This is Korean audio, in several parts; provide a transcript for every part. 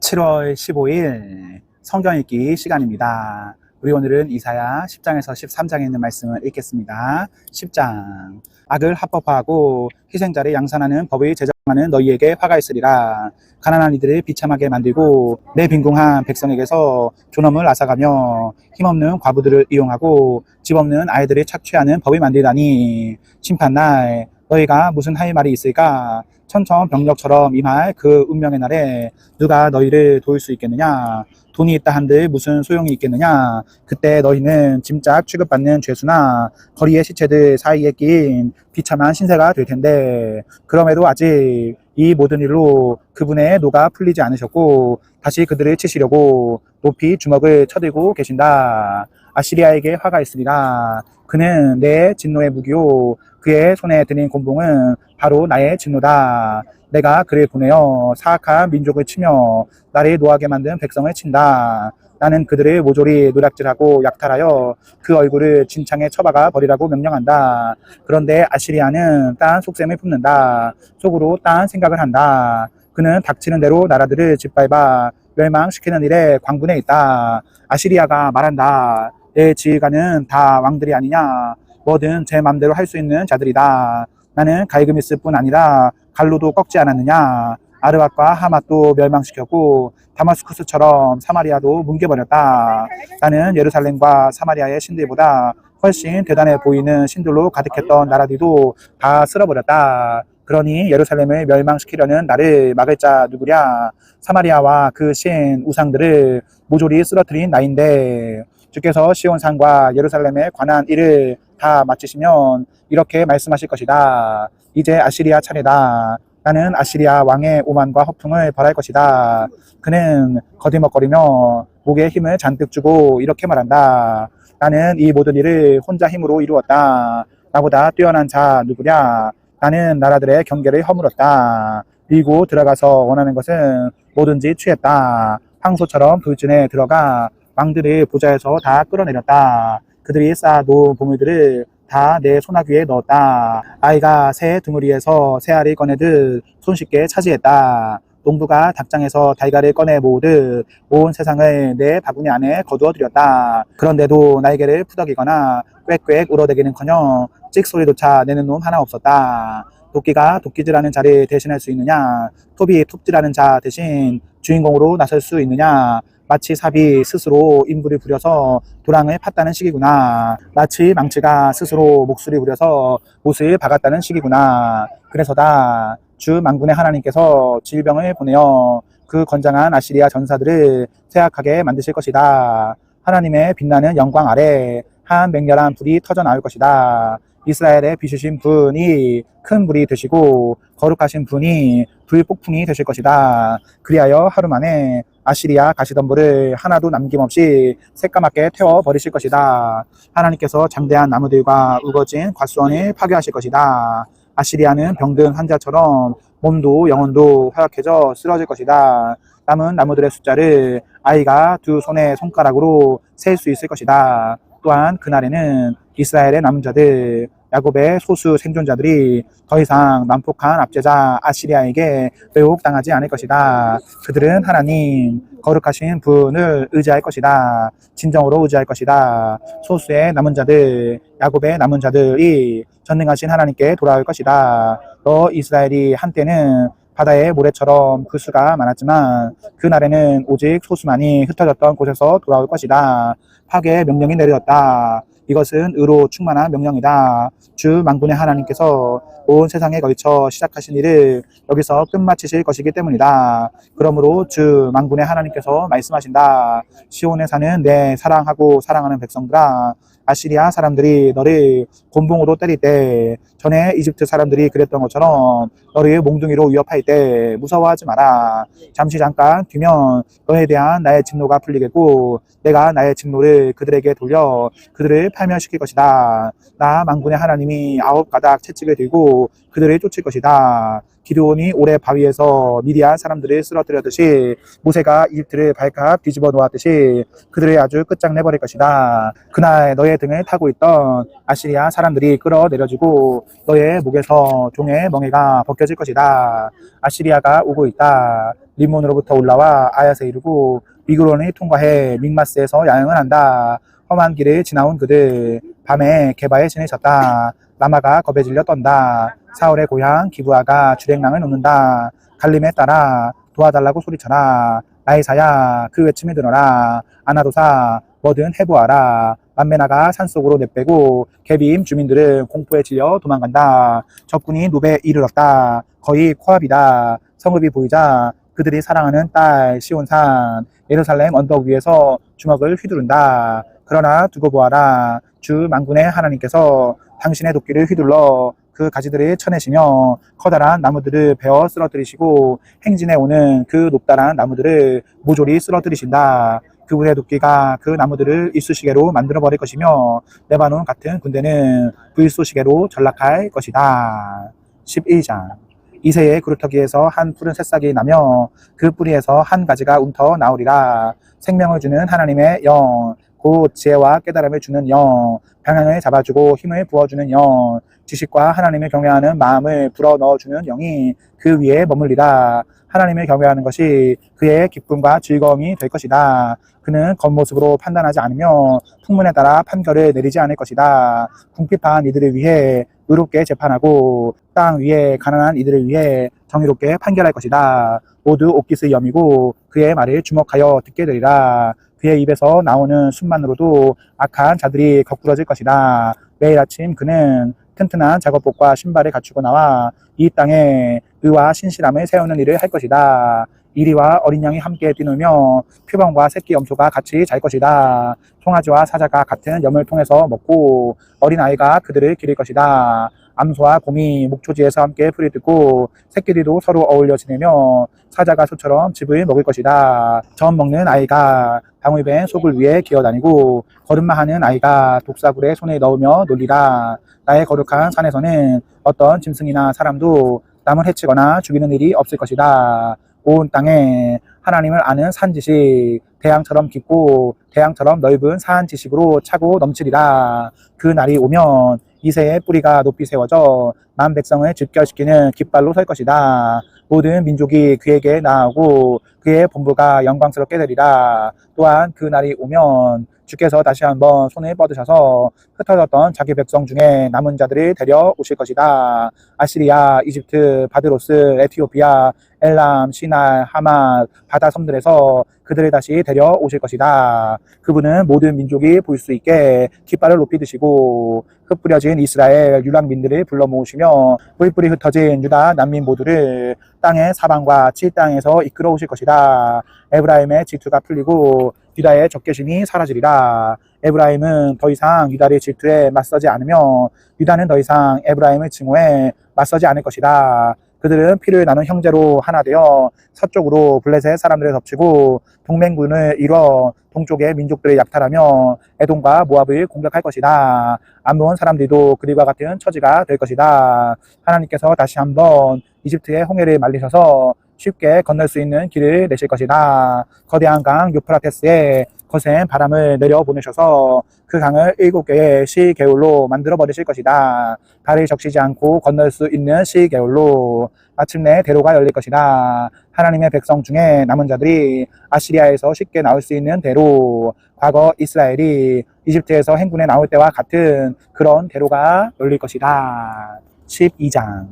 7월 15일 성경 읽기 시간입니다. 우리 오늘은 이사야 10장에서 13장에 있는 말씀을 읽겠습니다. 10장 악을 합법화하고 희생자를 양산하는 법의 제정하는 너희에게 화가 있으리라. 가난한 이들을 비참하게 만들고 내 빈궁한 백성에게서 존엄을 앗아가며 힘없는 과부들을 이용하고 집 없는 아이들을 착취하는 법을 만들다니 심판날 너희가 무슨 할 말이 있을까? 천천병력처럼 임할 그 운명의 날에 누가 너희를 도울 수 있겠느냐? 돈이 있다 한들 무슨 소용이 있겠느냐? 그때 너희는 짐짝 취급받는 죄수나 거리의 시체들 사이에 낀 비참한 신세가 될 텐데 그럼에도 아직 이 모든 일로 그분의 노가 풀리지 않으셨고 다시 그들을 치시려고 높이 주먹을 쳐들고 계신다. 아시리아에게 화가 있으리라. 그는 내 진노의 무기요. 그의 손에 드린 곤봉은 바로 나의 진노다. 내가 그를 보내어 사악한 민족을 치며 나를 노하게 만든 백성을 친다. 나는 그들을 모조리 노략질하고 약탈하여 그 얼굴을 진창에 쳐박아 버리라고 명령한다. 그런데 아시리아는 딴 속셈을 품는다. 속으로 딴 생각을 한다. 그는 닥치는 대로 나라들을 짓밟아 멸망시키는 일에 광분해 있다. 아시리아가 말한다. 내 지휘관은 다 왕들이 아니냐. 뭐든 제 맘대로 할 수 있는 자들이다. 나는 갈그미스 뿐 아니라 갈로도 꺾지 않았느냐. 아르밧과 하맛도 멸망시켰고 다마스쿠스처럼 사마리아도 뭉개버렸다. 나는 예루살렘과 사마리아의 신들보다 훨씬 대단해 보이는 신들로 가득했던 나라들도 다 쓸어버렸다. 그러니 예루살렘을 멸망시키려는 나를 막을 자 누구랴? 사마리아와 그 신 우상들을 모조리 쓰러뜨린 나인데 주께서 시온 산과 예루살렘에 관한 일을 다 마치시면 이렇게 말씀하실 것이다. 이제 아시리아 차례다. 나는 아시리아 왕의 오만과 허풍을 벌할 것이다. 그는 거들먹거리며 목에 힘을 잔뜩 주고 이렇게 말한다. 나는 이 모든 일을 혼자 힘으로 이루었다. 나보다 뛰어난 자 누구랴? 나는 나라들의 경계를 허물었다. 밀고 들어가서 원하는 것은 뭐든지 취했다. 황소처럼 불진에 들어가 왕들을 보좌에서 다 끌어내렸다. 그들이 쌓아놓은 보물들을 다 내 소나귀에 넣었다. 아이가 새 등우리에서 새알을 꺼내듯 손쉽게 차지했다. 농부가 닭장에서 달걀을 꺼내 모으듯 온 세상을 내 바구니 안에 거두어들였다. 그런데도 날개를 푸덕이거나 꽥꽥 울어대기는커녕 찍소리조차 내는 놈 하나 없었다. 도끼가 도끼질하는 자를 대신할 수 있느냐? 톱이 톱질하는 자 대신 주인공으로 나설 수 있느냐? 마치 삽이 스스로 인부를 부려서 도랑을 팠다는 식이구나. 마치 망치가 스스로 목수를 부려서 못을 박았다는 식이구나. 그래서다 주 망군의 하나님께서 질병을 보내어 그 건장한 아시리아 전사들을 쇠약하게 만드실 것이다. 하나님의 빛나는 영광 아래 한 맹렬한 불이 터져 나올 것이다. 이스라엘의 비추신 분이 큰 불이 되시고 거룩하신 분이 불폭풍이 되실 것이다. 그리하여 하루 만에 아시리아 가시덤불을 하나도 남김없이 새까맣게 태워 버리실 것이다. 하나님께서 장대한 나무들과 우거진 과수원을 파괴하실 것이다. 아시리아는 병든 환자처럼 몸도 영혼도 허약해져 쓰러질 것이다. 남은 나무들의 숫자를 아이가 두 손의 손가락으로 셀 수 있을 것이다. 또한 그날에는 이스라엘의 남은 자들, 야곱의 소수 생존자들이 더 이상 난폭한 압제자 아시리아에게 매혹당하지 않을 것이다. 그들은 하나님, 거룩하신 분을 의지할 것이다. 진정으로 의지할 것이다. 소수의 남은 자들, 야곱의 남은 자들이 전능하신 하나님께 돌아올 것이다. 너 이스라엘이 한때는 바다의 모래처럼 그 수가 많았지만 그날에는 오직 소수만이 흩어졌던 곳에서 돌아올 것이다. 파괴의 명령이 내려졌다. 이것은 의로 충만한 명령이다. 주 만군의 하나님께서 온 세상에 걸쳐 시작하신 일을 여기서 끝마치실 것이기 때문이다. 그러므로 주 만군의 하나님께서 말씀하신다. 시온에 사는 내 사랑하고 사랑하는 백성들아 아시리아 사람들이 너를 곤봉으로 때릴 때 전에 이집트 사람들이 그랬던 것처럼 너를 몽둥이로 위협할 때 무서워하지 마라. 잠시 잠깐 뒤면 너에 대한 나의 진노가 풀리겠고 내가 나의 진노를 그들에게 돌려 그들을 팔멸시킬 것이다. 나 만군의 하나님이 아홉 가닥 채찍을 들고 그들을 쫓을 것이다. 기드온이 올해 바위에서 미디안 사람들을 쓰러뜨렸듯이 모세가 이집트를 발칵 뒤집어 놓았듯이 그들을 아주 끝장내버릴 것이다. 그날 너의 등을 타고 있던 아시리아 사람들이 끌어내려지고 너의 목에서 종의 멍에가 벗겨질 것이다. 아시리아가 오고 있다. 림몬으로부터 올라와 아야세 이르고 미그론을 통과해 믹마스에서 야영을 한다. 험한 길을 지나온 그들 밤에 개바에 지내셨다. 라마가 겁에 질려 떤다. 사울의 고향 기브아가 주랭랑을 놓는다. 갈림에 따라 도와달라고 소리쳐라. 나이사야 그 외침을 들어라. 아나도사 뭐든 해보아라. 만메나가 산속으로 내빼고 개비임 주민들은 공포에 질려 도망간다. 적군이 노베에 이르렀다. 거의 코앞이다. 성읍이 보이자 그들이 사랑하는 딸 시온산 예루살렘 언덕 위에서 주먹을 휘두른다. 그러나 두고 보아라. 주 만군의 하나님께서 당신의 도끼를 휘둘러 그 가지들을 쳐내시며 커다란 나무들을 베어 쓰러뜨리시고 행진해 오는 그 높다란 나무들을 모조리 쓰러뜨리신다. 그분의 도끼가 그 나무들을 이쑤시개로 만들어 버릴 것이며 레바논 같은 군대는 불쏘시개로 전락할 것이다. 11장 이새의 그루터기에서 한 푸른 새싹이 나며 그 뿌리에서 한 가지가 움터 나오리라. 생명을 주는 하나님의 영, 곧 지혜와 깨달음을 주는 영, 방향을 잡아주고 힘을 부어주는 영, 지식과 하나님을 경외하는 마음을 불어 넣어주는 영이 그 위에 머물리라. 하나님을 경외하는 것이 그의 기쁨과 즐거움이 될 것이다. 그는 겉모습으로 판단하지 않으며 풍문에 따라 판결을 내리지 않을 것이다. 궁핍한 이들을 위해 의롭게 재판하고 땅 위에 가난한 이들을 위해 정의롭게 판결할 것이다. 모두 옥깃의 염이고 그의 말을 주목하여 듣게 되리라. 그의 입에서 나오는 숨만으로도 악한 자들이 거꾸러질 것이다. 매일 아침 그는 튼튼한 작업복과 신발을 갖추고 나와 이 땅에 의와 신실함을 세우는 일을 할 것이다. 이리와 어린 양이 함께 뛰놀며 표범과 새끼 염소가 같이 잘 것이다. 송아지와 사자가 같은 염을 통해서 먹고 어린 아이가 그들을 기를 것이다. 암소와 곰이 목초지에서 함께 풀이 듣고 새끼들도 서로 어울려 지내며 사자가 소처럼 즙을 먹을 것이다. 젖 먹는 아이가 방울뱀 속을 위해 기어다니고 걸음마 하는 아이가 독사굴에 손을 넣으며 놀리라. 나의 거룩한 산에서는 어떤 짐승이나 사람도 남을 해치거나 죽이는 일이 없을 것이다. 온 땅에 하나님을 아는 산 지식, 대양처럼 깊고 대양처럼 넓은 산 지식으로 차고 넘치리라. 그 날이 오면 이새의 뿌리가 높이 세워져 만 백성을 집결시키는 깃발로 설 것이다. 모든 민족이 그에게 나아오고 그의 본부가 영광스럽게 되리라. 또한 그 날이 오면 주께서 다시 한번 손을 뻗으셔서 흩어졌던 자기 백성 중에 남은 자들을 데려 오실 것이다. 아시리아, 이집트, 바드로스, 에티오피아, 엘람, 시날, 하맛, 바다 섬들에서 그들을 다시 데려 오실 것이다. 그분은 모든 민족이 볼 수 있게 깃발을 높이 드시고 흩뿌려진 이스라엘 유랑민들을 불러 모으시며 뿔뿔이 흩어진 유다 난민 모두를 땅의 사방과 치 땅에서 이끌어 오실 것이다. 에브라임의 질투가 풀리고 유다의 적개심이 사라지리라. 에브라임은 더 이상 유다의 질투에 맞서지 않으며 유다는 더 이상 에브라임을 증오해 맞서지 않을 것이다. 그들은 피를 나눈 형제로 하나 되어 서쪽으로 블레셋 사람들을 덮치고 동맹군을 이뤄 동쪽의 민족들을 약탈하며 에돔과 모압을 공격할 것이다. 암몬 사람들도 그들과 같은 처지가 될 것이다. 하나님께서 다시 한번 이집트의 홍해를 말리셔서 쉽게 건널 수 있는 길을 내실 것이다. 거대한 강 유프라테스에 거센 바람을 내려 보내셔서 그 강을 일곱 개의 시개울로 만들어 버리실 것이다. 발을 적시지 않고 건널 수 있는 시개울로 마침내 대로가 열릴 것이다. 하나님의 백성 중에 남은 자들이 아시리아에서 쉽게 나올 수 있는 대로, 과거 이스라엘이 이집트에서 행군에 나올 때와 같은 그런 대로가 열릴 것이다. 12장.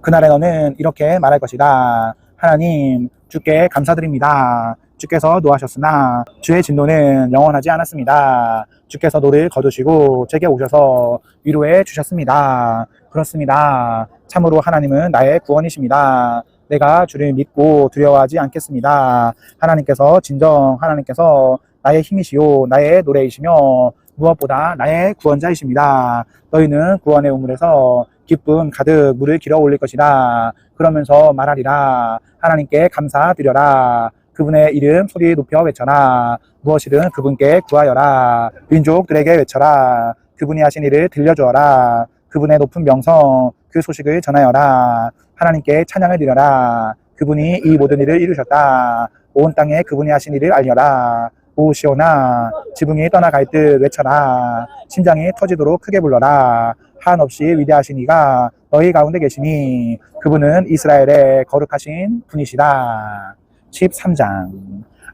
그날에 너는 이렇게 말할 것이다. 하나님, 주께 감사드립니다. 주께서 노하셨으나 주의 진노는 영원하지 않았습니다. 주께서 노를 거두시고 제게 오셔서 위로해 주셨습니다. 그렇습니다. 참으로 하나님은 나의 구원이십니다. 내가 주를 믿고 두려워하지 않겠습니다. 하나님께서 진정 하나님께서 나의 힘이시요 나의 노래이시며 무엇보다 나의 구원자이십니다. 너희는 구원의 우물에서 기쁨 가득 물을 길어 올릴 것이다. 그러면서 말하리라. 하나님께 감사드려라. 그분의 이름 소리 높여 외쳐라. 무엇이든 그분께 구하여라. 민족들에게 외쳐라. 그분이 하신 일을 들려주어라. 그분의 높은 명성, 그 소식을 전하여라. 하나님께 찬양을 드려라. 그분이 이 모든 일을 이루셨다. 온 땅에 그분이 하신 일을 알려라. 오 시오나 지붕이 떠나갈 듯 외쳐라. 심장이 터지도록 크게 불러라. 한없이 위대하신 이가 너희 가운데 계시니 그분은 이스라엘의 거룩하신 분이시다. 13장.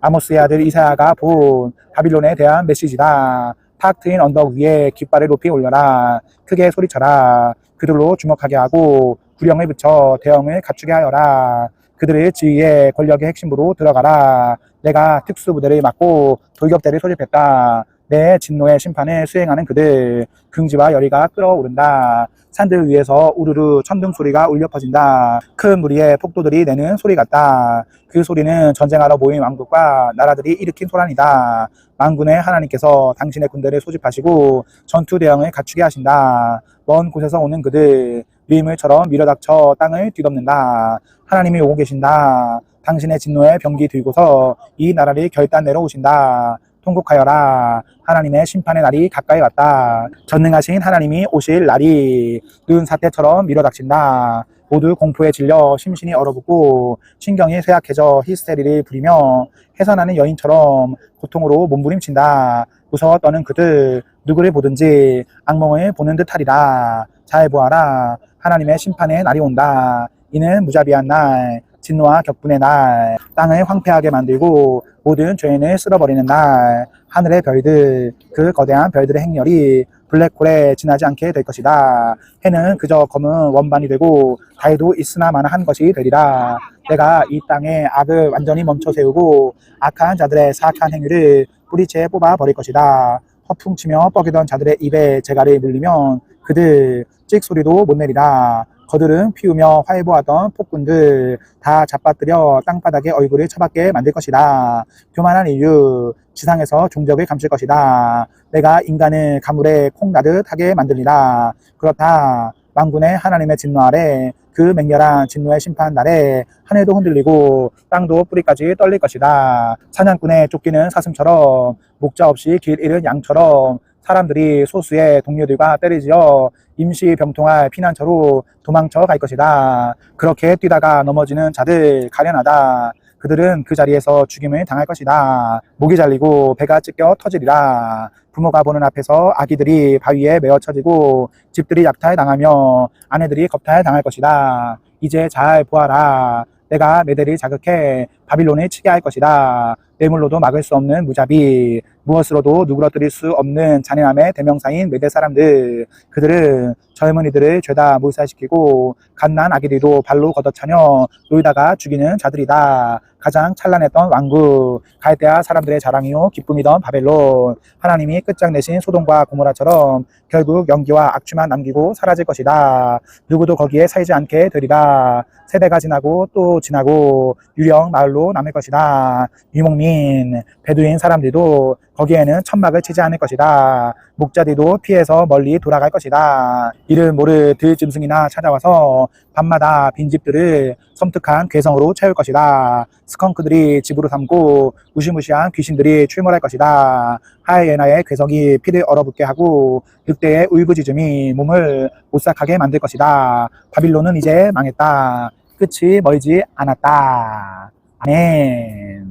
아모스의 아들 이사야가 본 바빌론에 대한 메시지다. 탁 트인 언덕 위에 깃발을 높이 올려라. 크게 소리쳐라. 그들로 주목하게 하고 구령을 붙여 대형을 갖추게 하여라. 그들의 지위에 권력의 핵심부로 들어가라. 내가 특수부대를 맡고 돌격대를 소집했다. 내 진노의 심판을 수행하는 그들 긍지와 열의가 끓어오른다. 산들 위에서 우르르 천둥 소리가 울려 퍼진다. 큰 무리의 폭도들이 내는 소리 같다. 그 소리는 전쟁하러 모인 왕국과 나라들이 일으킨 소란이다. 만군의 하나님께서 당신의 군대를 소집하시고 전투 대형을 갖추게 하신다. 먼 곳에서 오는 그들 밀물처럼 밀어닥쳐 땅을 뒤덮는다. 하나님이 오고 계신다. 당신의 진노의 병기 들고서 이 나라를 결단 내려오신다. 통곡하여라. 하나님의 심판의 날이 가까이 왔다. 전능하신 하나님이 오실 날이 눈 사태처럼 밀어닥친다. 모두 공포에 질려 심신이 얼어붙고 신경이 쇠약해져 히스테리를 부리며 해산하는 여인처럼 고통으로 몸부림친다. 무서워 떠는 그들 누구를 보든지 악몽을 보는 듯하리라. 잘 보아라. 하나님의 심판의 날이 온다. 이는 무자비한 날, 진노와 격분의 날, 땅을 황폐하게 만들고 모든 죄인을 쓸어버리는 날, 하늘의 별들, 그 거대한 별들의 행렬이 블랙홀에 지나지 않게 될 것이다. 해는 그저 검은 원반이 되고 달도 있으나 마나한 것이 되리라. 내가 이 땅에 악을 완전히 멈춰 세우고 악한 자들의 사악한 행위를 뿌리채 뽑아 버릴 것이다. 허풍치며 뻐기던 자들의 입에 재갈을 물리면 그들 찍 소리도 못 내리라. 거들은 피우며 활보하던 폭군들 다 잡아뜨려 땅바닥에 얼굴을 처박게 만들 것이다. 교만한 인류 지상에서 종적을 감출 것이다. 내가 인간을 가물에 콩 나듯 하게 만들리라. 그렇다. 만군의 하나님의 진노 아래 그 맹렬한 진노의 심판 날에 하늘도 흔들리고 땅도 뿌리까지 떨릴 것이다. 사냥꾼의 쫓기는 사슴처럼 목자 없이 길 잃은 양처럼 사람들이 소수의 동료들과 때리지어 임시 병통할 피난처로 도망쳐 갈 것이다. 그렇게 뛰다가 넘어지는 자들 가련하다. 그들은 그 자리에서 죽임을 당할 것이다. 목이 잘리고 배가 찢겨 터지리라. 부모가 보는 앞에서 아기들이 바위에 메어 쳐지고 집들이 약탈 당하며 아내들이 겁탈 당할 것이다. 이제 잘 보아라. 내가 메대를 자극해 바빌론을 치게 할 것이다. 뇌물로도 막을 수 없는 무자비, 무엇으로도 누그러뜨릴 수 없는 잔인함의 대명사인 메대 사람들. 그들은 젊은이들을 죄다 몰살시키고 갓난 아기들도 발로 걷어차며 놀다가 죽이는 자들이다. 가장 찬란했던 왕국, 갈대아 사람들의 자랑이요 기쁨이던 바벨론. 하나님이 끝장내신 소돔과 고모라처럼 결국 연기와 악취만 남기고 사라질 것이다. 누구도 거기에 살지 않게 되리라. 세대가 지나고 또 지나고 유령 마을로 남을 것이다. 유목민, 베두인 사람들도 거기에는 천막을 치지 않을 것이다. 목자들도 피해서 멀리 돌아갈 것이다. 이를 모를 들짐승이나 찾아와서 밤마다 빈집들을 섬뜩한 괴성으로 채울 것이다. 스컹크들이 집으로 삼고 무시무시한 귀신들이 출몰할 것이다. 하이에나의 괴성이 피를 얼어붙게 하고 늑대의 울부짖음이 몸을 오싹하게 만들 것이다. 바빌론은 이제 망했다. 끝이 멀지 않았다. 아멘.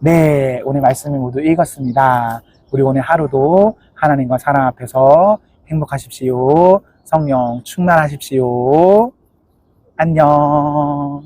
네, 오늘 말씀을 모두 읽었습니다. 우리 오늘 하루도 하나님과 사랑 앞에서 행복하십시오. 성령 충만하십시오. 안녕.